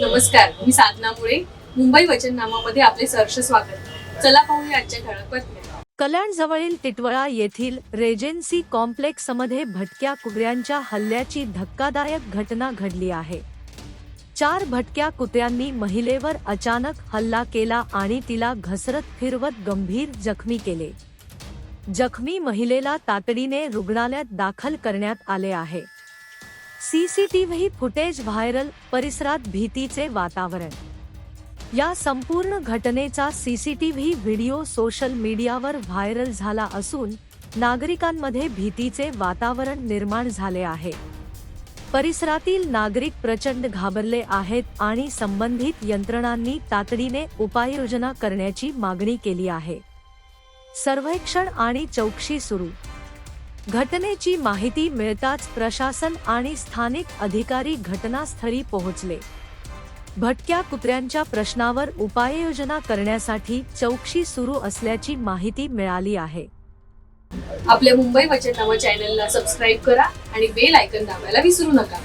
नमस्कार मी साधना मुळे. मुंबई वचननामामध्ये आपले सहर्ष स्वागत. चला पाहूया आजच्या ठळक बातम्या. कल्याणजवळील टिटवळा येथील रेजेन्सी कॉम्प्लेक्समध्ये भटक्या कुत्र्यांच्या हल्ल्याची धक्कादायक घटना घडली आहे. चार भटक्या कुत्र्यांनी महिलेवर अचानक हल्ला केला आणि तिला घसरत फिरवत गंभीर जखमी केले. जखमी महिलेला तातडीने रुग्णालयात दाखल करण्यात आले आहे. सीसीटीव्ही फुटेज व्हायरल परिसरात भीतीचे वातावरण. या संपूर्ण घटनेचा सीसीटीव्ही व्हिडिओ सोशल मीडियावर व्हायरल झाला असून नागरिकांमध्ये भीतीचे वातावरण निर्माण झाले आहे. परिसरातील नागरिक प्रचंड घाबरले आहेत आणि संबंधित यंत्रणांनी तातडीने उपाययोजना करण्याची मागणी केली आहे. सर्वेक्षण आणि चौकशी सुरू. घटनेची माहिती मिळताच प्रशासन आणि स्थानिक अधिकारी घटनास्थळी पोहोचले. भटक्या कुत्र्यांच्या प्रश्नावर उपाययोजना करण्यासाठी चौकशी सुरू असल्याची माहिती मिळाली आहे. आपल्या मुंबई वचननामा चॅनलला सबस्क्राईब करा आणि बेल आयकन दाबायला विसरू नका.